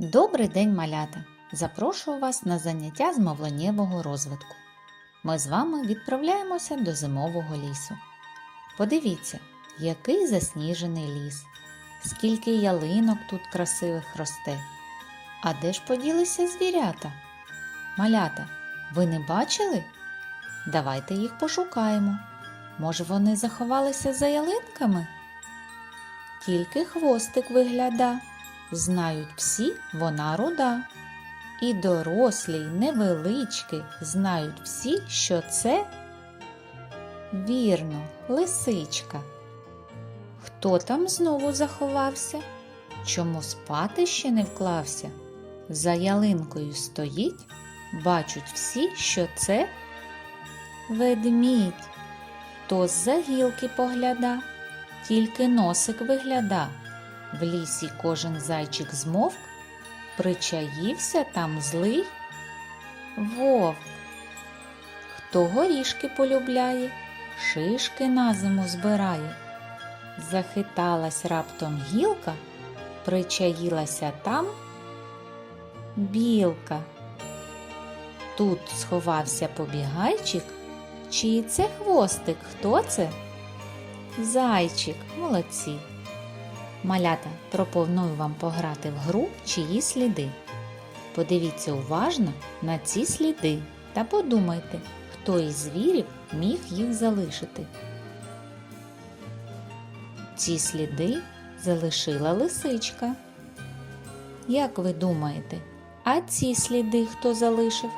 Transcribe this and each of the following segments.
Добрий день, малята! Запрошую вас на заняття з мовленнєвого розвитку. Ми з вами відправляємося до зимового лісу. Подивіться, який засніжений ліс, скільки ялинок тут красивих росте. А де ж поділися звірята? Малята, ви не бачили? Давайте їх пошукаємо. Може, вони заховалися за ялинками? Тільки хвостик вигляда. Знають всі, вона руда. І дорослі, й невеличкі знають всі, що це вірно, лисичка. Хто там знову заховався? Чому спати ще не вклався? За ялинкою стоїть, бачать всі, що це ведмідь. То з-за гілки погляда, тільки носик вигляда. В лісі кожен зайчик змовк, причаївся там злий вовк. Хто горішки полюбляє, шишки на зиму збирає. Захиталась раптом гілка, причаїлася там білка. Тут сховався побігайчик, чиї це хвостик, хто це? Зайчик, молодці. Малята, пропоную вам пограти в гру чиї сліди. Подивіться уважно на ці сліди та подумайте, хто із звірів міг їх залишити. Ці сліди залишила лисичка. Як ви думаєте, а ці сліди хто залишив?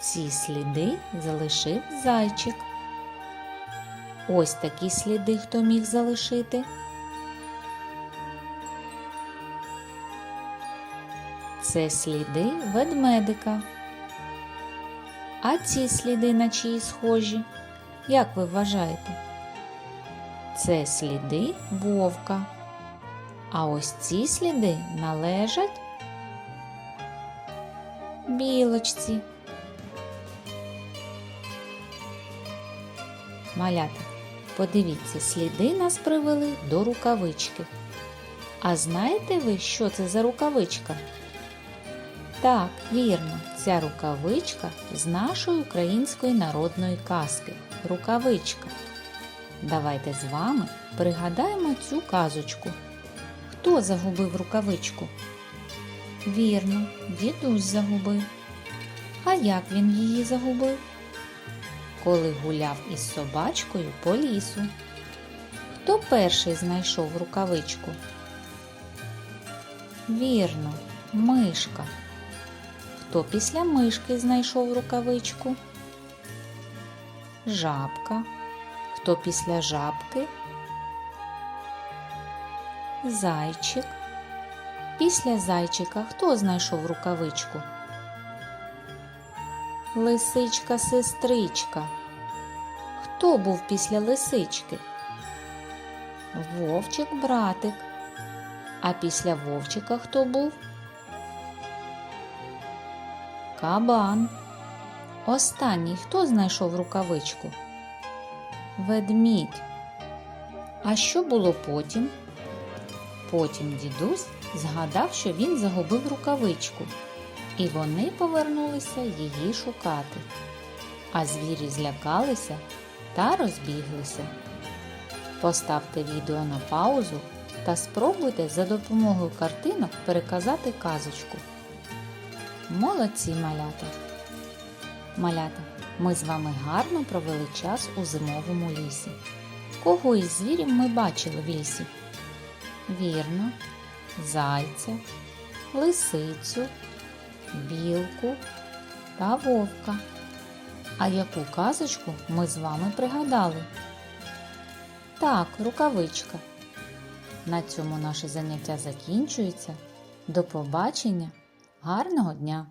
Ці сліди залишив зайчик. Ось такі сліди хто міг залишити. Це сліди ведмедика. А ці сліди на чиї схожі? Як ви вважаєте? Це сліди вовка. А ось ці сліди належать білочці. Малята, подивіться, сліди нас привели до рукавички. А знаєте ви, що це за рукавичка? Так, вірно, ця рукавичка з нашої української народної казки. Рукавичка. Давайте з вами пригадаємо цю казочку. Хто загубив рукавичку? Вірно, дідусь загубив. А як він її загубив? Коли гуляв із собачкою по лісу. Хто перший знайшов рукавичку? Вірно, мишка. Хто після мишки знайшов рукавичку? Жабка. Хто після жабки? Зайчик. Після зайчика хто знайшов рукавичку? Лисичка-сестричка. Хто був після лисички? Вовчик братик. А після вовчика хто був? Кабан. Останній хто знайшов рукавичку? Ведмідь. А що було потім? Потім дідусь згадав, що він загубив рукавичку і вони повернулися її шукати. А звірі злякалися та розбіглися. Поставте відео на паузу та спробуйте за допомогою картинок переказати казочку. Молодці малята! Малята, ми з вами гарно провели час у зимовому лісі. Кого із звірів ми бачили в лісі? Вірно, зайця, лисицю, білку та вовка. А яку казочку ми з вами пригадали? Так, рукавичка. На цьому наше заняття закінчується. До побачення, гарного дня!